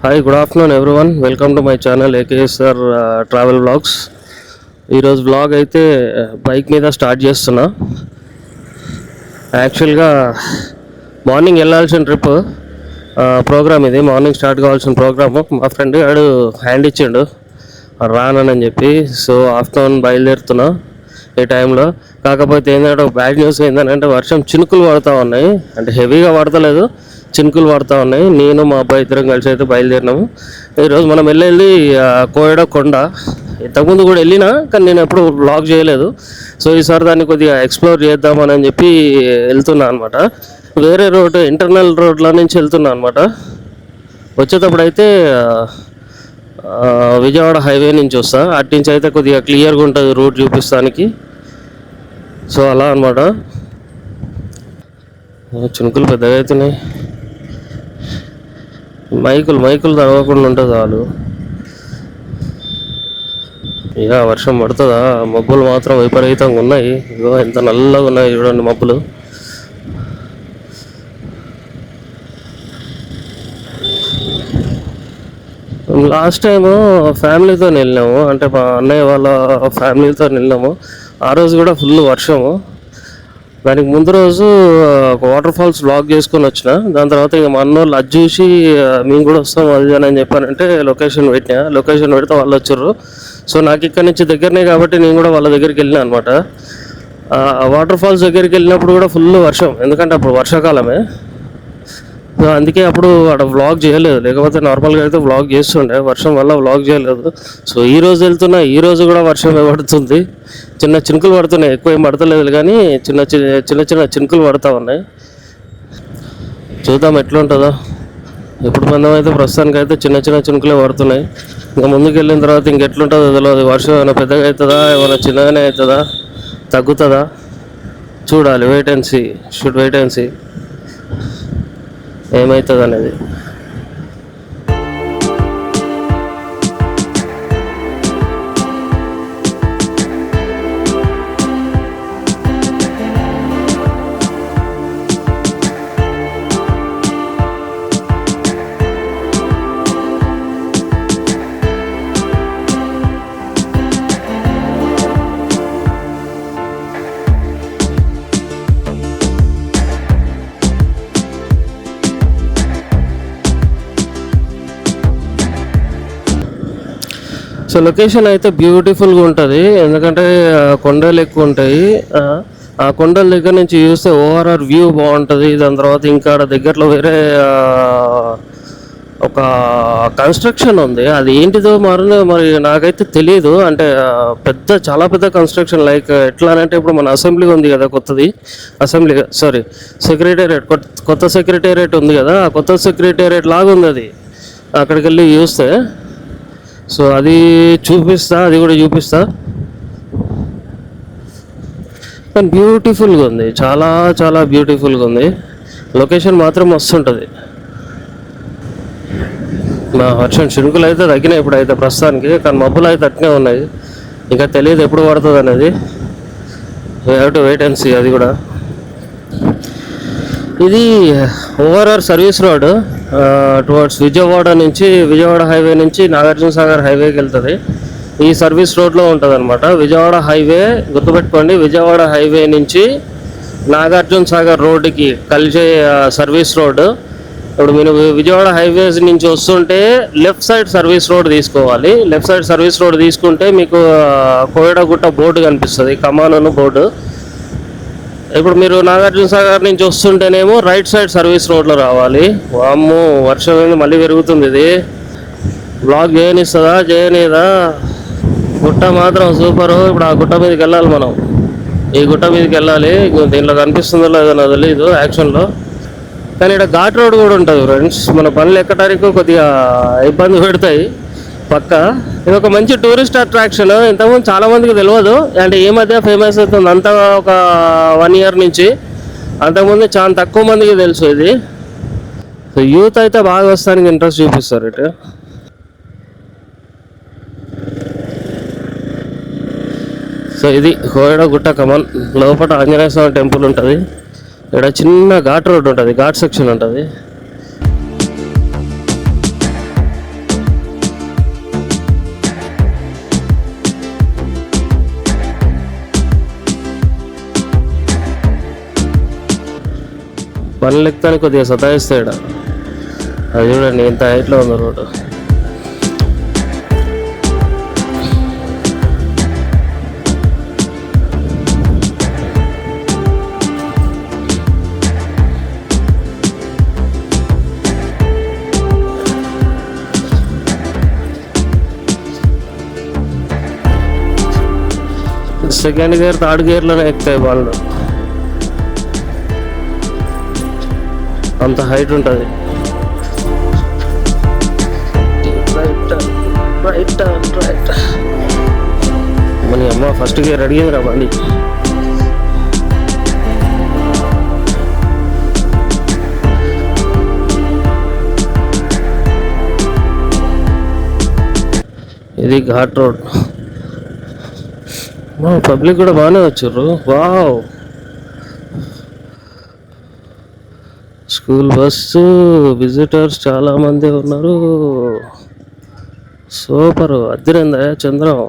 Hi good afternoon everyone welcome to my channel AKSR travel vlogs ఈరోజు blog అయితే uh, bike మీద start చేస్తున్నా. యాక్చువల్గా మార్నింగ్ వెళ్ళాల్సిన ట్రిప్ ప్రోగ్రామ్ uh, ఇది. మార్నింగ్ స్టార్ట్ కావాల్సిన ప్రోగ్రాము మా ఫ్రెండ్ వాడు హ్యాండ్ ఇచ్చిండు. రానని చెప్పి సో ఆఫ్టర్నూన్ బయలుదేరుతున్నా. ఈ టైంలో. కాకపోతే ఏంటంటే ఒక బ్యాడ్ న్యూస్ ఏంటంటే వర్షం చినుకులు పడుతూ ఉన్నాయి. అంటే హెవీగా పడతలేదు చినుకులు పడుతూ ఉన్నాయి. నేను మా అబ్బాయి ఇద్దరం కలిసి అయితే బయలుదేరినాము. ఈరోజు మనం వెళ్ళేది కోయడ కొండ. ఇంతకుముందు కూడా వెళ్ళినా కానీ నేను ఎప్పుడు బ్లాగ్ చేయలేదు. సో ఈసారి దాన్ని కొద్దిగా ఎక్స్ప్లోర్ చేద్దామని అని చెప్పి వెళ్తున్నా అనమాట వేరే రోడ్ ఇంటర్నల్ రోడ్ల నుంచి వెళ్తున్నా అనమాట వచ్చేటప్పుడు అయితే విజయవాడ హైవే నుంచి వస్తా. అటు నుంచి అయితే కొద్దిగా క్లియర్గా ఉంటుంది రూట్ చూపిస్తానికి. సో అలా అనమాట చినుకులు పెద్దగా అవుతున్నాయి మైకులు మైకులు తడవకుండా ఉంటుంది వాళ్ళు ఇక వర్షం పడుతుందా? మబ్బులు మాత్రం విపరీతంగా ఉన్నాయి. ఇగో ఎంత నల్లగా ఉన్నాయి చూడండి మబ్బులు. లాస్ట్ టైము ఫ్యామిలీతో వెళ్ళినాము. అంటే మా అన్నయ్య వాళ్ళ ఫ్యామిలీతో వెళ్ళినాము. ఆ రోజు కూడా ఫుల్ వర్షము. దానికి ముందు రోజు ఒక వాటర్ ఫాల్స్ బ్లాక్ చేసుకొని వచ్చిన. దాని తర్వాత ఇక మా అన్న వాళ్ళు అది చూసి మేము కూడా వస్తాం అది అని చెప్పానంటే లొకేషన్ పెట్టినా. లొకేషన్ పెడితే వాళ్ళు వచ్చారు సో నాకు ఇక్కడ నుంచి దగ్గరనే కాబట్టి నేను కూడా వాళ్ళ దగ్గరికి వెళ్ళినా అనమాట వాటర్ ఫాల్స్ దగ్గరికి వెళ్ళినప్పుడు కూడా ఫుల్ వర్షం. ఎందుకంటే అప్పుడు వర్షాకాలమే. సో అందుకే అప్పుడు అక్కడ వ్లాగ్ చేయలేదు. లేకపోతే నార్మల్గా అయితే వ్లాగ్ చేస్తుండే. వర్షం వల్ల వ్లాగ్ చేయలేదు. సో ఈ రోజు వెళ్తున్నా. ఈ రోజు కూడా వర్షం పడుతుంది. చిన్న చినుకులు పడుతున్నాయి. ఎక్కువ ఏం పడతలేదు కానీ చిన్న చిన్న చిన్న చిన్న చినుకులు పడతా ఉన్నాయి. చూద్దాం ఎట్లుంటుందో. ఇప్పుడు ఎప్పుడు మందం అయితే ప్రస్తుతానికి అయితే చిన్న చిన్న చినుకులే పడుతున్నాయి. ఇంకా ముందుకు వెళ్ళిన తర్వాత ఇంకెట్లుంటుందో తెలియదు వర్షం ఏమైనా పెద్దగా అవుతుందా? ఏమైనా చిన్నగానే అవుతుందా? తగ్గుతుందా? చూడాలి. Wait and see should wait and see ఏమవుతుంది అనేది సో లొకేషన్ అయితే బ్యూటిఫుల్గా ఉంటుంది. ఎందుకంటే కొండలు ఎక్కువ ఉంటాయి. ఆ, కొండల దగ్గర నుంచి చూస్తే ఓవరాల్ వ్యూ బాగుంటుంది. దాని తర్వాత ఇంకా దగ్గరలో వేరే ఒక కన్స్ట్రక్షన్ ఉంది. అది ఏంటిదో మరి మరి నాకైతే తెలియదు అంటే పెద్ద చాలా పెద్ద కన్స్ట్రక్షన్ లైక్ ఎట్లా అంటే ఇప్పుడు మన అసెంబ్లీ ఉంది కదా కొత్తది. అసెంబ్లీ సారీ సెక్రటేరియట్ కొత్త సెక్రటేరియట్ ఉంది కదా. ఆ కొత్త సెక్రటేరియట్ లాగా ఉంది అది. అక్కడికి వెళ్ళి చూస్తే సో అది చూపిస్తా అది కూడా చూపిస్తా. కానీ బ్యూటిఫుల్గా ఉంది. చాలా చాలా బ్యూటిఫుల్గా ఉంది. లొకేషన్ మాత్రం వస్తుంటుంది నా వర్షం చినుకులు అయితే తగ్గినాయి ఇప్పుడు అయితే ప్రస్తుతానికి కానీ మబ్బులు అయితే అట్నే ఉన్నాయి. ఇంకా తెలియదు ఎప్పుడు పడుతుంది అనేది. Have to wait and see అది కూడా. ఇది overall service road towards Vijayawada నుంచి విజయవాడ హైవే నుంచి నాగార్జున సాగర్ హైవేకి వెళ్తుంది. ఈ సర్వీస్ రోడ్లో ఉంటుంది అనమాట విజయవాడ హైవే గుర్తుపెట్టుకోండి. విజయవాడ హైవే నుంచి నాగార్జున సాగర్ రోడ్డుకి కలిసే సర్వీస్ రోడ్డు. ఇప్పుడు మీరు విజయవాడ హైవేస్ నుంచి వస్తుంటే లెఫ్ట్ సైడ్ సర్వీస్ రోడ్ తీసుకోవాలి. లెఫ్ట్ సైడ్ సర్వీస్ రోడ్ తీసుకుంటే మీకు కోయడగుట్ట బోర్డు కనిపిస్తుంది. కమానను బోర్డు. ఇప్పుడు మీరు నాగార్జున సాగర్ నుంచి వస్తుంటేనేమో రైట్ సైడ్ సర్వీస్ రోడ్లో రావాలి. వామ్మో వర్షం ఏంది? మళ్ళీ పెరుగుతుంది ఇది. బ్లాగ్ చేయనిస్తుందా? చేయనీదా? గుట్ట మాత్రం సూపర్. ఇప్పుడు ఆ గుట్ట మీదకి వెళ్ళాలి మనం. ఈ గుట్ట మీదకి వెళ్ళాలి. దీంట్లో కనిపిస్తుందో లేదో నాకు తెలియదు యాక్షన్లో. కానీ ఇక్కడ ఘాట్ రోడ్ కూడా ఉంటుంది ఫ్రెండ్స్. మన పనులు ఎక్కడానికి కొద్దిగా ఇబ్బంది పెడతాయి. పక్క? ఇది ఒక మంచి టూరిస్ట్ అట్రాక్షన్. ఇంతకుముందు చాలా మందికి తెలియదు అంటే ఈ మధ్య ఫేమస్ అవుతుంది. అంతా ఒక వన్ ఇయర్ నుంచి. అంతకుముందు చాలా తక్కువ మందికి తెలుసు ఇది. సో యూత్ అయితే బాగా వస్తానికి ఇంట్రెస్ట్ చూపిస్తారు ఇటు. సో ఇది కోయడ గుట్ట కమన్. లోపల ఆంజనేయ స్వామి టెంపుల్ ఉంటుంది. ఇక్కడ చిన్న ఘాట్ రోడ్ ఉంటుంది. ఘాట్ సెక్షన్ ఉంటుంది. బండ్లు ఎక్కుతానికి కొద్దిగా సతాయిస్తాడు. అది చూడండి ఎంత హైట్లో ఉంది రోడ్డు సెకండ్ గేర్ థర్డ్ గేర్లోనే ఎక్కుతాయి వాళ్ళు అంత హైట్ ఉంటుంది. మన అమ్మ ఫస్ట్ గేర్ అడిగిందిరా బండి. ఇది ఘాట్ రోడ్. మా పబ్లిక్ కూడా బాగానే వచ్చారు వావ్. స్కూల్ బస్సు విజిటర్స్ చాలా మంది ఉన్నారు. సూపర్. అద్దరిందా చంద్రం?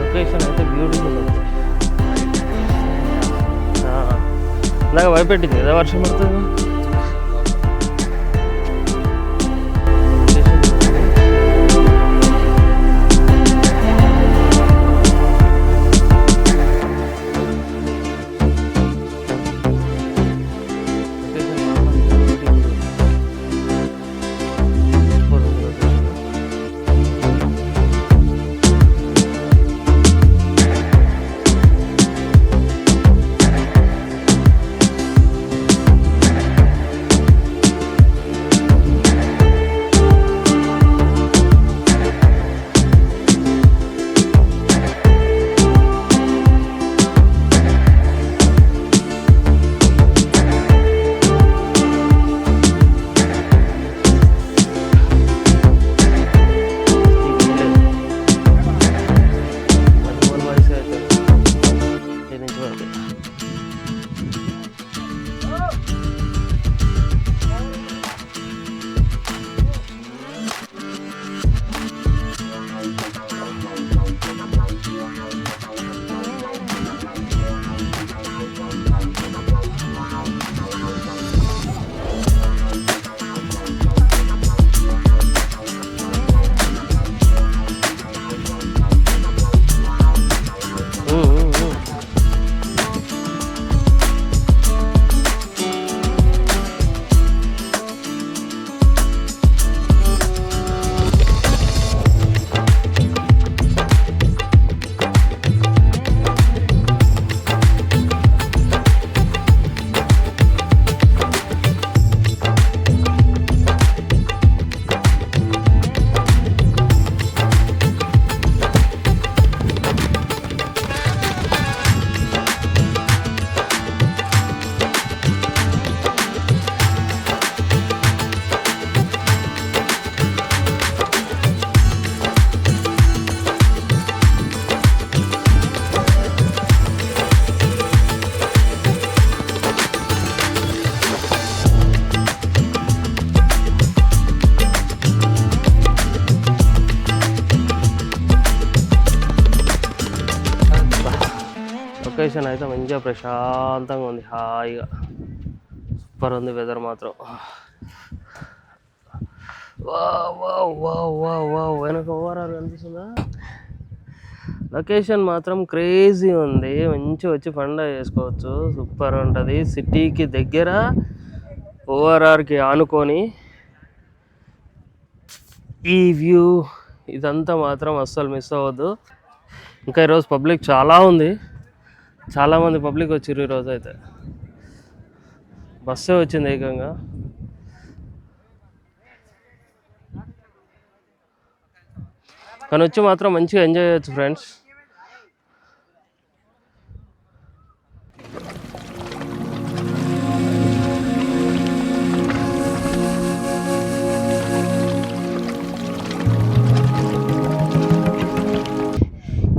లొకేషన్ అయితే బ్యూటిఫుల్ ఇందాక భయపెట్టింది. కదా వర్షం పడుతుంది. లొకేషన్ అయితే మంచిగా ప్రశాంతంగా ఉంది. హాయిగా. సూపర్ ఉంది వెదర్ మాత్రం. Wow wow wow wow wow. వెనక ఓవరాల్ కనిపిస్తుందా? లొకేషన్ మాత్రం క్రేజీ ఉంది. మంచిగా వచ్చి పండగ చేసుకోవచ్చు. సూపర్ ఉంటుంది. సిటీకి దగ్గర ఓఆర్ఆర్కి ఆనుకొని ఈ వ్యూ ఇదంతా మాత్రం అస్సలు మిస్ అవ్వద్దు. ఇంకా ఈరోజు పబ్లిక్ చాలా ఉంది. చాలామంది పబ్లిక్ వచ్చారు ఈరోజు అయితే బస్సే వచ్చింది ఏకంగా. కానీ వచ్చి మాత్రం మంచిగా ఎంజాయ్ చేయొచ్చు ఫ్రెండ్స్.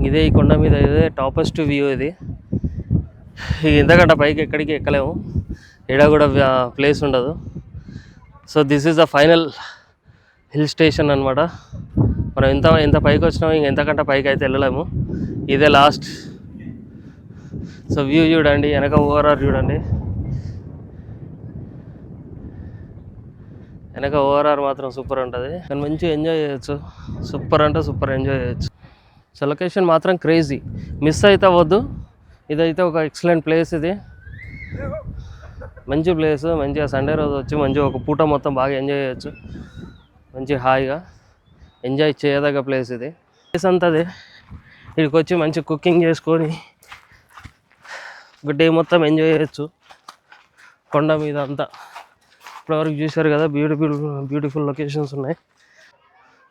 ఇదే ఈ కొండ మీద ఇదే టాపెస్ట్ వ్యూ ఇది. ఇంతకంటే పైకి ఎక్కడికి ఎక్కలేము. ఎడ కూడా ప్లేస్ ఉండదు. So this is the final hill station అనమాట మనం ఎంత ఎంత పైకి వచ్చినామో ఇంక ఎంతకంటే పైకి అయితే వెళ్ళలేము. ఇదే లాస్ట్ సో వ్యూ చూడండి వెనక ఓవరాల్ చూడండి. వెనక ఓవరాల్ మాత్రం సూపర్ ఉంటుంది. కానీ మంచిగా ఎంజాయ్ చేయొచ్చు. సూపర్ అంటే సూపర్ ఎంజాయ్ చేయొచ్చు. సో లొకేషన్ మాత్రం క్రేజీ మిస్ అయితే అవ్వద్దు. ఇదైతే ఒక ఎక్సలెంట్ ప్లేస్ ఇది. మంచి ప్లేస్ మంచిగా సండే రోజు వచ్చి మంచిగా ఒక పూట మొత్తం బాగా ఎంజాయ్ చేయొచ్చు. మంచి హాయిగా ఎంజాయ్ చేయదగ్గ ప్లేస్ ఇది. ప్లేస్ అంతా ఇక్కడికి వచ్చి మంచి కుకింగ్ చేసుకొని ఒక డే మొత్తం ఎంజాయ్ చేయొచ్చు. కొండ మీద అంతా. ఇప్పటివరకు చూశారు కదా బ్యూటిఫుల్ బ్యూటిఫుల్ లొకేషన్స్ ఉన్నాయి.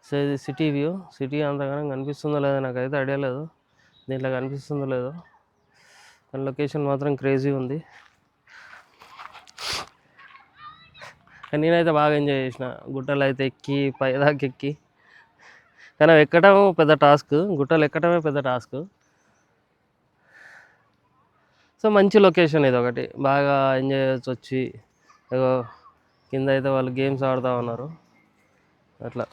సో ఇది సిటీ వ్యూ. సిటీ అంతగానం కనిపిస్తుందో లేదో నాకైతే ఐడియా లేదు. దీంట్లో కనిపిస్తుందో లేదో. కానీ లొకేషన్ మాత్రం క్రేజీ ఉంది. కానీ నేనైతే బాగా ఎంజాయ్ చేసిన. గుట్టలు అయితే ఎక్కి పైదాకి ఎక్కి. కానీ అవి ఎక్కడం పెద్ద టాస్క్. గుట్టలు ఎక్కడమే పెద్ద టాస్క్. సో మంచి లొకేషన్ ఇది ఒకటి. బాగా ఎంజాయ్ చేయొచ్చు వచ్చి. కింద అయితే వాళ్ళు గేమ్స్ ఆడుతూ ఉన్నారు. అట్లా.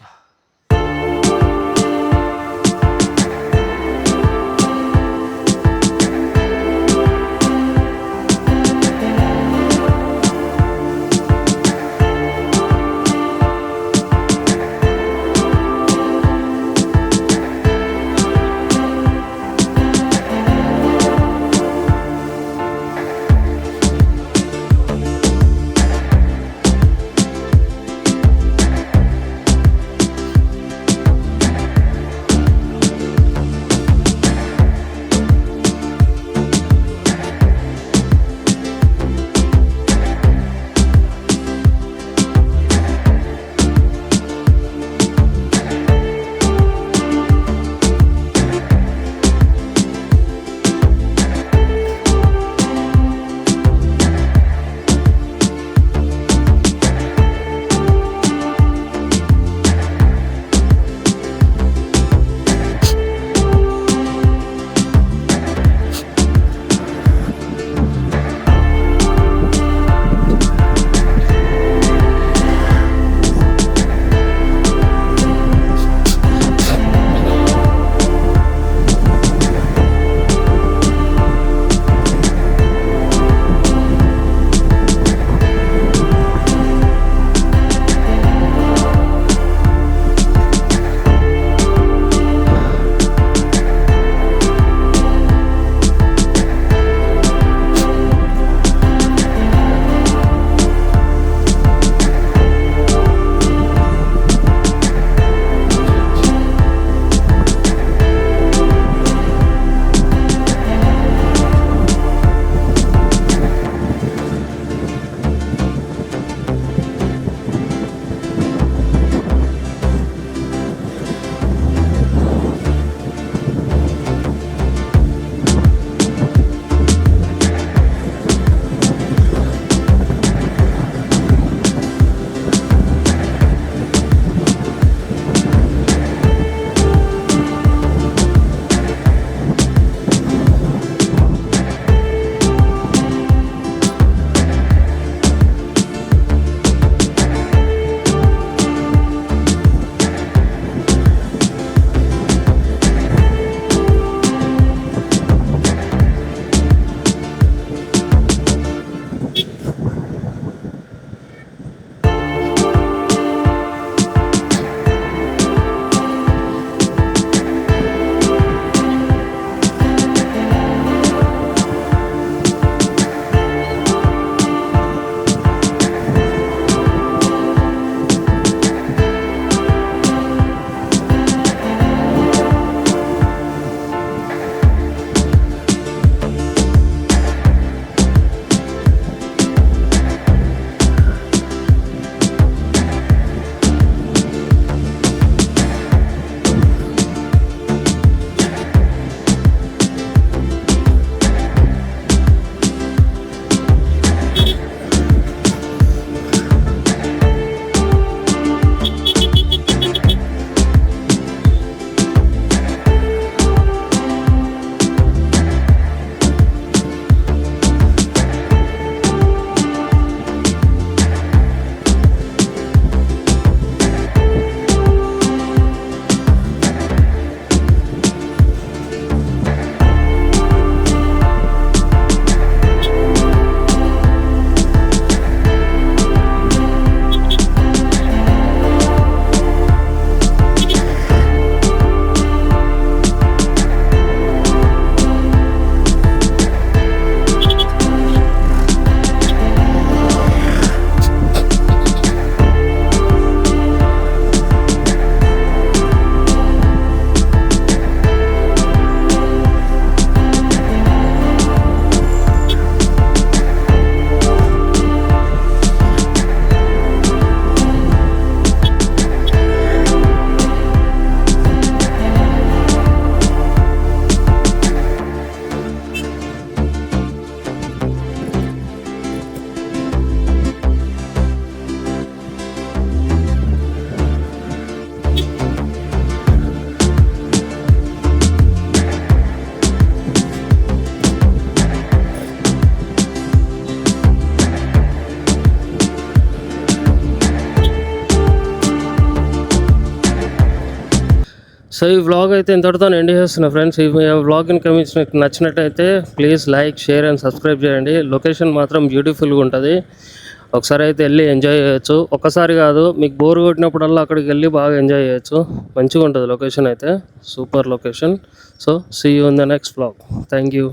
సో ఈ వ్లాగ్ అయితే ఇంతటితో ఎండ్ చేస్తున్నా ఫ్రెండ్స్ ఈ వ్లాగ్ కనుక మీకు నచ్చినట్టయితే please like share and subscribe చేయండి. లొకేషన్ మాత్రం బ్యూటిఫుల్గా ఉంటుంది. ఒకసారి అయితే వెళ్ళి ఎంజాయ్ చేయొచ్చు. ఒక్కసారి కాదు మీకు బోర్ కొట్టినప్పుడల్లా అక్కడికి వెళ్ళి బాగా ఎంజాయ్ చేయొచ్చు. మంచిగా ఉంటుంది లొకేషన్ అయితే. Super location so see you in the next vlog thank you